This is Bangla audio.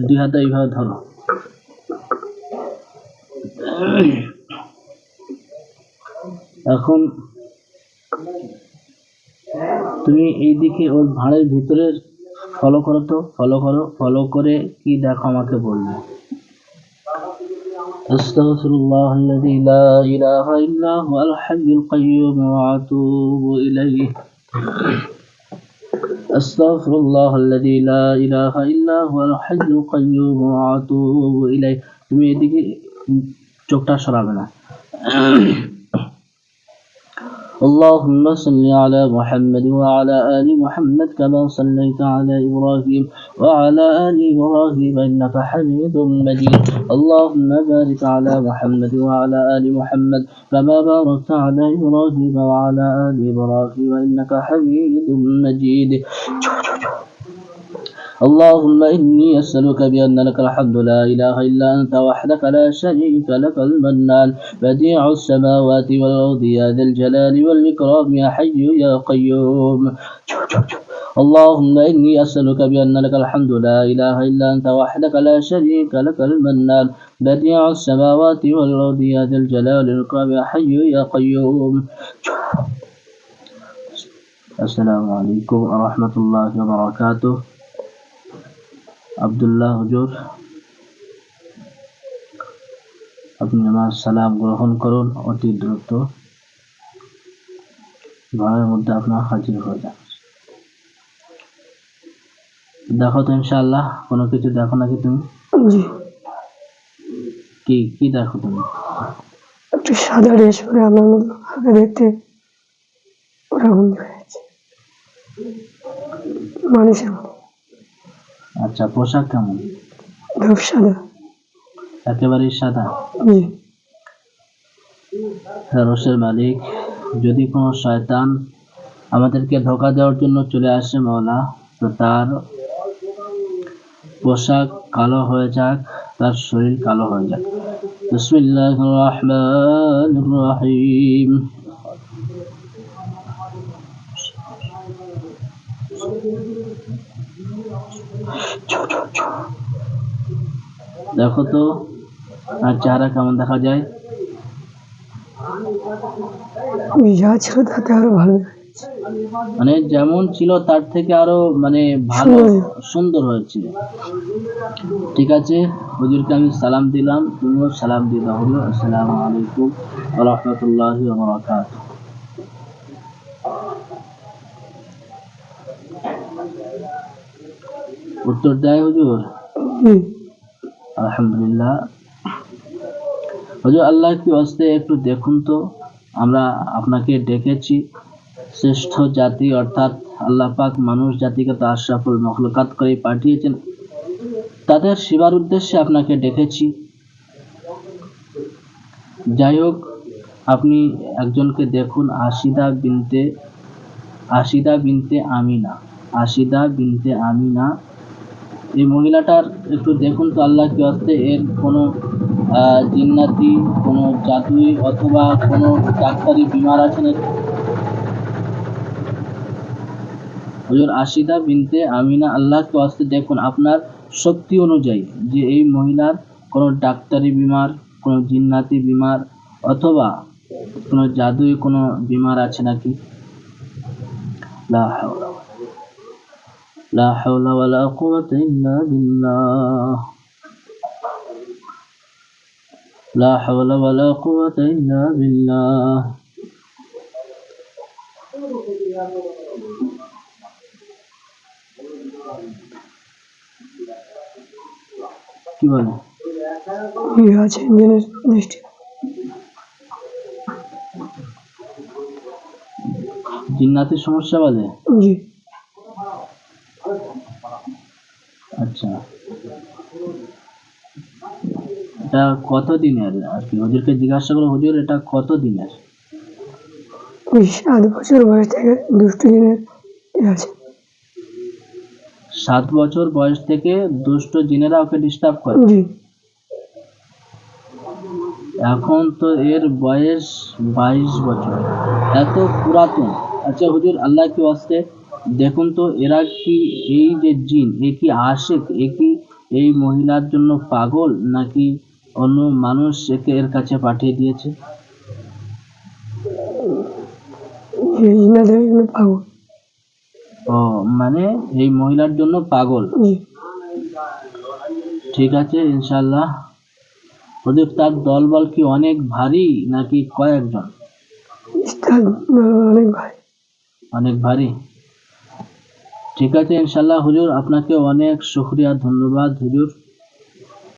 দুই হাতে এইভাবে ধরো এখন তুমি এইদিকে ওর ভাঁড়ের ভিতরে ফলো করো তো ফলো করো ফলো করে কি দেখো আমাকে বলবে أستغفر الله الذي لا إله إلا هو الحي القيوم وأتوب إليه أستغفر الله الذي لا إله إلا هو الحي القيوم وأتوب إليه তুমি এদিকে চোখটা সরাবে না اللهم صل على محمد وعلى آل محمد كما صليت على إبراهيم وعلى آل إبراهيم إنك حميد مجيد اللهم بارك على محمد وعلى آل محمد كما باركت على إبراهيم وعلى آل إبراهيم إنك حميد مجيد. اللهم إني أسألك بأن لك الحمد لا إله إلا أنت وحدك لا شريك لك المنان بديع السماوات والأرض يا ذا الجلال والإكرام يا حي يا قيوم. اللهم إني أسألك بأن لك الحمد لا إله إلا أنت وحدك لا شريك لك المنان بديع السماوات والأرض يا ذا الجلال والإكرام يا حي يا قيوم السلام عليكم ورحمة الله وبركاته আবদুল্লাহ হুজুর আপনি আমার সালাম গ্রহণ করুন অতি দ্রুত ঘরের মধ্যে আপনার হাজির হয়ে যান দেখো তো ইনশাআল্লাহ কোনো কিছু দেখো নাকি তুমি? জি। কি কি দেখো তুমি? একটু সাদা ড্রেস পরে আমার মতো আগে দেখতে ওরকম দেখা যাচ্ছে মানুষের মতো। আচ্ছা পোশাক কেমন? ধূপ সাদা। একেবারেই সাদা? জি। রসের মালিক যদি কোনো শয়তান আমাদেরকে ধোকা দেওয়ার জন্য চলে আসে মাওলা তো তার পোশাক কালো হয়ে যাক, তার শরীর কালো হয়ে যাক। বিসমিল্লাহ রহমান রহিম। দেখো তো, আর চেহারা কেমন দেখা যায়? যা ছিল তাতে আরও ভালো। মানে যেমন ছিল তার থেকে আরও মানে ভালো সুন্দর। হয়েছিল। ঠিক আছে? হুজুরকে আমি সালাম দিলাম। তুমিও সালাম দাও হুজুর। আসসালামু আলাইকুম ওয়া রাহমাতুল্লাহি ওয়া উত্তর দেয় হুজুর? আলহামদুলিল্লাহ। হুজুর আল্লাহ কি হস্তে একটু দেখুন তো। আমরা আপনাকে ডেকেছি। শ্রেষ্ঠ জাতি অর্থাৎ আল্লাহ পাক মানুষ জাতিকে তো আশরাফুল মখলুকাত করে পাঠিয়েছেন। তাদের সেবার উদ্দেশ্যে আপনাকে ডেকেছি। যাই হোক, আপনি একজনকে দেখুন, আশিদা বিনতে আশিদা বিনতে আমিনা, আশিদা বিনতে আমিনা। এই মহিলাটার একটু দেখুন তো আল্লাহ কি হস্তে এর কোনো জিন্নাতি, কোনো জাদুই অথবা কোনো ডাক্তারি বিমার আছে নাকি? হজর আশিদা বিনতে আমিনা আল্লাহকে আসতে দেখুন। আপনার শক্তি অনুযায়ী যে এই মহিলার কোনো ডাক্তারি বিমার, কোনো জিন্নাতি বিমার অথবা কোনো জাদুই কোনো বিমার আছে নাকি? লা লা বিল্লাহ। কি বলে? আছে ইঞ্জিনের দৃষ্টি জিন্নাতের সমস্যা বলে? জি। আচ্ছা। এটা কত দিনের? আর কি হুজুরকে জিজ্ঞাসা করো হুজুর এটা কত দিনের? সাত বছর বয়স থেকে দুষ্ট দিনের আছে। সাত বছর বয়স থেকে দুষ্ট জিনেরা ওকে ডিস্টার্ব করে। জি। এখন তো এর বয়স বাইশ বছর। এত পুরাতন। আচ্ছা হুজুর আল্লাহ কি আসতে দেখুন তো এরা কি এই যে জিন এ কি আশেক এ কি এই মহিলার জন্য পাগল নাকি অন্য মানুষ একে এর কাছে পাঠিয়ে দিয়েছে? পাগল। মানে এই মহিলার জন্য পাগল। ঠিক আছে ইনশাল্লাহ ওদের তার দলবল কি অনেক ভারী নাকি কয়েকজন? অনেক ভাই অনেক ভারী। ঠিক আছে ইনশাল্লাহ হুজুর আপনাকে অনেক শুক্রিয়া ধন্যবাদ হুজুর।